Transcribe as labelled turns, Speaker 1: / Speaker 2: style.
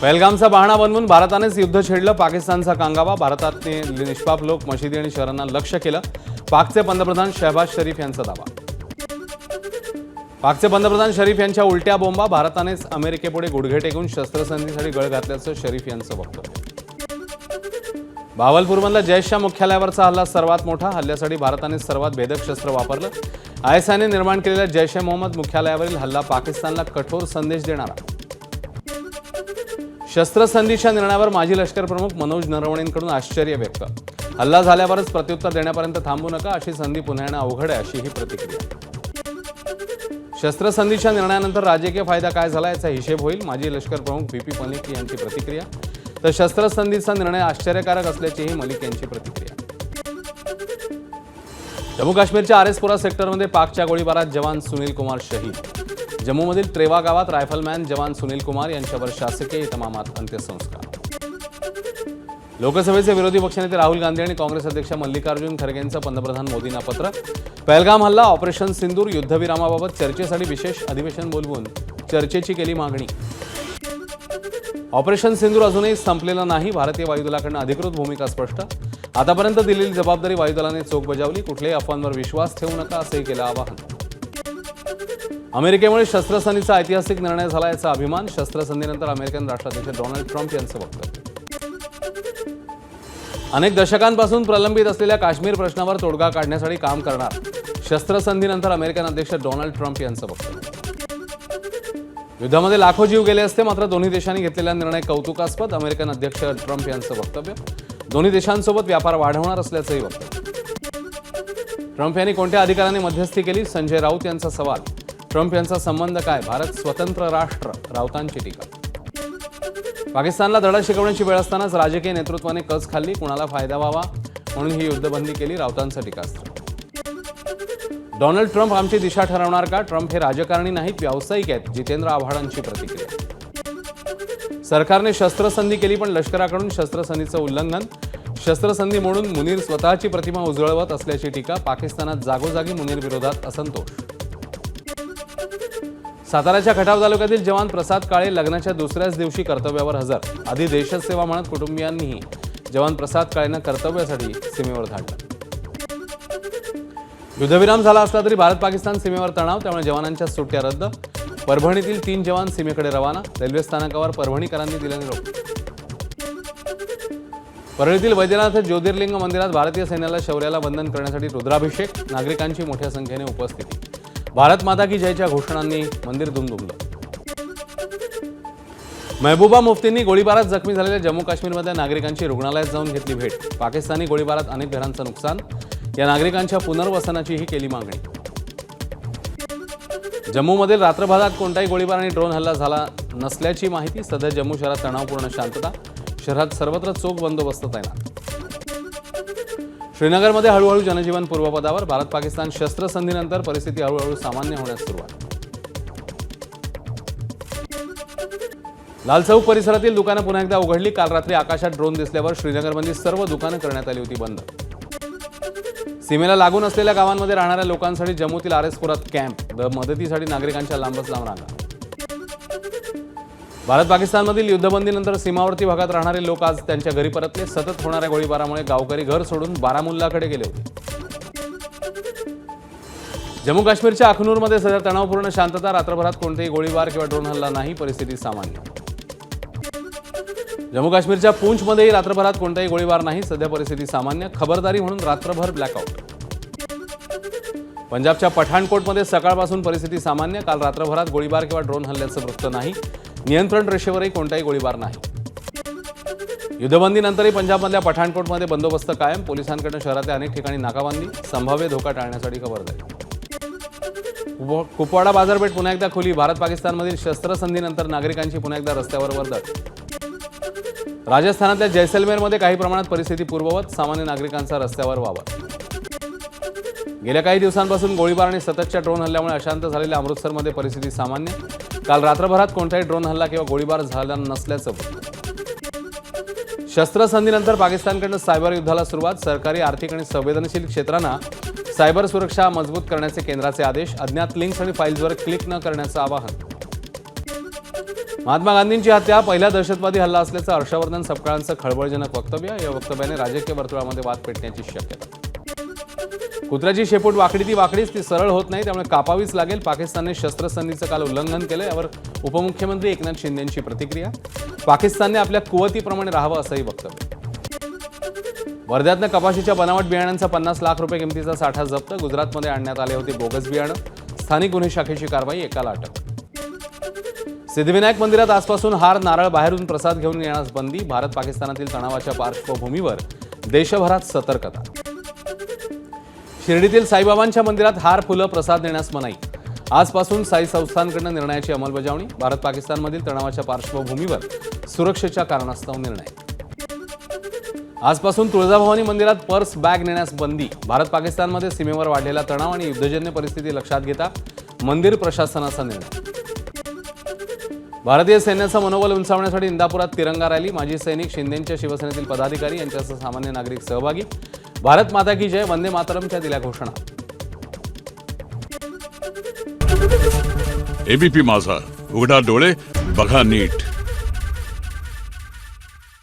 Speaker 1: पहलगामचा बहाणा बनवून भारतानेच युद्ध छेडलं. पाकिस्तानचा कांगावा भारतातले निष्पाप लोक मशिदी आणि शहरांना लक्ष केलं. पाकचे पंतप्रधान शहबाज शरीफ यांचा दावा. पाकचे पंतप्रधान शरीफ यांच्या उलट्या बोंबा भारतानेच अमेरिकेपुढे गुडघे टेकून शस्त्रसंधीसाठी गळ घातल्याचं शरीफ यांचं वक्तव्य. भावलपूरमधला जैशच्या मुख्यालयावरचा हल्ला सर्वात मोठा. हल्ल्यासाठी भारताने सर्वात भेदक शस्त्र वापरलं. आयएसआयने निर्माण केलेल्या जैश ए मोहम्मद मुख्यालयावरील हल्ला पाकिस्तानला कठोर संदेश देणारा. शस्त्रसंधीच्या निर्णयावर माजी लष्कर प्रमुख मनोज नरवणेंकडून आश्चर्य व्यक्त. हल्ला झाल्यावरच प्रत्युत्तर देण्यापर्यंत थांबू नका अशी संधी पुन्हा येणं अवघड आहे अशी ही प्रतिक्रिया. शस्त्रसंधीच्या निर्णयानंतर राजकीय फायदा काय झाला याचा हिशेब होईल माजी लष्कर प्रमुख व्ही पी मलिक यांची प्रतिक्रिया. तर शस्त्रसंधीचा निर्णय आश्चर्यकारक असल्याचीही मलिक यांची प्रतिक्रिया. जम्मू काश्मीरच्या आरेसपुरा सेक्टरमध्ये पाकच्या गोळीबारात जवान सुनील कुमार शहीद. जम्मूमधील त्रेवा गावात रायफलमॅन जवान सुनील कुमार यांच्यावर शासकीय इतमामात अंत्यसंस्कार. लोकसभेचे विरोधी पक्षनेते राहुल गांधी आणि काँग्रेस अध्यक्ष मल्लिकार्जुन खरगेंचं पंतप्रधान मोदींना पत्र. पहलगाम हल्ला ऑपरेशन सिंदूर युद्धविरामाबाबत चर्चेसाठी विशेष अधिवेशन बोलवून चर्चेची केली मागणी. ऑपरेशन सिंदूर अजूनही संपलेलं नाही भारतीय वायुदलाकडनं अधिकृत भूमिका स्पष्ट. आतापर्यंत दिलेली जबाबदारी वायुदलाने चोख बजावली कुठल्याही अफवांवर विश्वास ठेवू नका असंही केलं आवाहन. अमेरिकेमुळे शस्त्रसंधीचा ऐतिहासिक निर्णय झाला याचा अभिमान. शस्त्रसंधीनंतर अमेरिकन राष्ट्राध्यक्ष डोनाल्ड ट्रम्प यांचं वक्तव्य. अनेक दशकांपासून प्रलंबित असलेल्या काश्मीर प्रश्नावर तोडगा काढण्यासाठी काम करणार शस्त्रसंधीनंतर अमेरिकन अध्यक्ष डोनाल्ड ट्रम्प यांचं वक्तव्य. युद्धामध्ये लाखो जीव गेले असते मात्र दोन्ही देशांनी घेतलेला निर्णय कौतुकास्पद. अमेरिकन अध्यक्ष ट्रम्प यांचं वक्तव्य. दोन्ही देशांसोबत व्यापार वाढवणार असल्याचंही वक्तव्य. ट्रम्प यांनी कोणत्या अधिकाऱ्याने मध्यस्थी केली? संजय राऊत यांचा सवाल. ट्रम्प यांचा संबंध काय? भारत स्वतंत्र राष्ट्र राऊतांची टीका. पाकिस्तानला धडा शिकवण्याची वेळ असतानाच राजकीय नेतृत्वाने कच खाल्ली? कुणाला फायदा व्हावा? म्हणून ही युद्धबंदी केली राऊतांचं टीकास्त्र डोनाल्ड ट्रम्प आमची दिशा ठरवणार का? ट्रम्प हे राजकारणी नाहीत व्यावसायिक आहेत जितेंद्र आव्हाडांची प्रतिक्रिया. सरकारने शस्त्रसंधी केली पण लष्कराकडून शस्त्रसंधीचं उल्लंघन. शस्त्रसंधी म्हणून मुनीर स्वतःची प्रतिमा उजळवत असल्याची टीका. पाकिस्तानात जागोजागी मुनीर विरोधात असंतोष. साताऱ्याच्या खटाव तालुक्यातील जवान प्रसाद काळे लग्नाच्या दुसऱ्याच दिवशी कर्तव्यावर हजर. आधी देशसेवा म्हणत कुटुंबियांनीही जवान प्रसाद काळेनं कर्तव्यासाठी सीमेवर धाडलं. युद्धविराम झाला असला तरी भारत पाकिस्तान सीमेवर तणाव त्यामुळे जवानांच्या सुट्ट्या रद्द. परभणीतील तीन जवान सीमेकडे रवाना रेल्वे स्थानकावर परभणीकरांनी दिला निरोप परळीतील वैद्यनाथ ज्योतिर्लिंग मंदिरात भारतीय सैन्याला शौर्याला वंदन करण्यासाठी रुद्राभिषेक नागरिकांची मोठ्या संख्येने उपस्थिती. भारत माता की जयच्या घोषणांनी मंदिर दुमदुमलं. महबूबा मुफ्तींनी गोळीबारात जखमी झालेल्या जम्मू काश्मीरमधल्या नागरिकांची रुग्णालयात जाऊन घेतली भेट. पाकिस्तानी गोळीबारात अनेक घरांचं नुकसान. या नागरिकांच्या पुनर्वसनाचीही केली मागणी. जम्मूमधील रात्रभागात कोणताही गोळीबार आणि ड्रोन हल्ला झाला नसल्याची माहिती सध्या जम्मू शहरात तणावपूर्ण शांतता. शहरात सर्वत्र चोख बंदोबस्त तैनात. श्रीनगरमध्ये हळूहळू जनजीवन पूर्वपदावर भारत पाकिस्तान शस्त्रसंधीनंतर परिस्थिती हळूहळू सामान्य होण्यास सुरुवात. लाल चौक परिसरातील दुकानं पुन्हा एकदा उघडली. काल रात्री आकाशात ड्रोन दिसल्यावर श्रीनगरमधील सर्व दुकानं करण्यात आली होती बंद. सीमेला लागून असलेल्या गावांमध्ये राहणाऱ्या लोकांसाठी जम्मूतील आरेसपुरात कॅम्प द मदतीसाठी नागरिकांच्या लांबच लांब रांगा. भारत पाकिस्तानमधील युद्धबंदीनंतर सीमावर्ती भागात राहणारे लोक आज त्यांच्या घरी परतले. सतत होणाऱ्या गोळीबारामुळे गावकरी घर सोडून बारामुल्लाकडे गेले होते. जम्मू काश्मीरच्या अखनूरमध्ये सध्या तणावपूर्ण शांतता रात्रभरात कोणतेही गोळीबार किंवा ड्रोन हल्ला नाही परिस्थिती सामान्य. जम्मू काश्मीरच्या पूंछमध्येही रात्रभरात कोणताही गोळीबार नाही सध्या परिस्थिती सामान्य. खबरदारी म्हणून रात्रभर ब्लॅकआउट पंजाबच्या पठाणकोटमध्ये सकाळपासून परिस्थिती सामान्य. काल रात्रभरात गोळीबार किंवा ड्रोन हल्ल्याचं वृत्त नाही. नियंत्रण रेषेवरही कोणताही गोळीबार नाही. युद्धबंदीनंतरही पंजाबमधल्या पठाणकोटमध्ये बंदोबस्त कायम पोलिसांकडून शहरातल्या अनेक ठिकाणी नाकाबंदी संभाव्य धोका टाळण्यासाठी खबरदारी कुपवाडा बाजारपेठ पुन्हा एकदा खुली भारत पाकिस्तानमधील शस्त्रसंधीनंतर नागरिकांची पुन्हा एकदा रस्त्यावर वर्दळ. राजस्थानातल्या जैसलमेरमध्ये काही प्रमाणात परिस्थिती पूर्ववत सामान्य नागरिकांचा रस्त्यावर वावर. गेल्या काही दिवसांपासून गोळीबार आणि सततच्या ड्रोन हल्ल्यामुळे अशांत झालेल्या अमृतसरमध्ये परिस्थिती सामान्य काल रात्रभरात कोणताही ड्रोन हल्ला किंवा गोळीबार झाला नसल्याचं शस्त्रसंधीनंतर पाकिस्तानकडनं सायबर युद्धाला सुरुवात सरकारी आर्थिक आणि संवेदनशील क्षेत्रांना सायबर सुरक्षा मजबूत करण्याचे केंद्राचे आदेश अज्ञात लिंक्स आणि फाईल्सवर क्लिक न करण्याचं आवाहन. महात्मा गांधींची हत्या पहिला दहशतवादी हल्ला असल्याचं हर्षवर्धन सपकाळांचं खळबळजनक वक्तव्य या वक्तव्याने राजकीय वर्तुळामध्ये वाद पेटण्याची शक्यता. कुत्र्याची शेपूट वाकडी ती वाकडीच ती सरळ होत नाही त्यामुळे कापावीच लागेल. पाकिस्तानने शस्त्रसंधीचं काल उल्लंघन केलं यावर उपमुख्यमंत्री एकनाथ शिंदेंची प्रतिक्रिया. पाकिस्तानने आपल्या कुवतीप्रमाणे राहावं असंही वक्तव्य. वर्ध्यातनं कपाशीच्या बनावट बियाण्यांचा पन्नास लाख रुपये किमतीचा साठा जप्त. गुजरातमध्ये आणण्यात आले होते बोगस बियाणं. स्थानिक गुन्हे शाखेची कारवाई एकाला अटक. सिद्धिविनायक मंदिरात आजपासून हार नारळ बाहेरून प्रसाद घेऊन येण्यास बंदी. भारत पाकिस्तानातील तणावाच्या पार्श्वभूमीवर देशभरात सतर्कता. शिर्डीतील साईबाबांच्या मंदिरात हार फुलं प्रसाद देण्यास मनाई. आजपासून साई संस्थांकडनं निर्णयाची अंमलबजावणी भारत पाकिस्तानमधील तणावाच्या पार्श्वभूमीवर सुरक्षेच्या कारणास्तव निर्णय. आजपासून तुळजाभवानी मंदिरात पर्स बॅग नेण्यास बंदी. भारत पाकिस्तानमध्ये सीमेवर वाढलेला तणाव आणि युद्धजन्य परिस्थिती लक्षात घेता मंदिर प्रशासनाचा निर्णय. भारतीय सैन्याचं मनोबल उंचावण्यासाठी इंदापुरात तिरंगा रॅली. माजी सैनिक शिंदेंच्या शिवसेनेतील पदाधिकारी यांच्यासह सामान्य नागरिक सहभागी. भारत माता की जय वंदे मातरमच्या दिल्या घोषणा.
Speaker 2: एबीपी माझा. उघडा डोळे बघा नीट.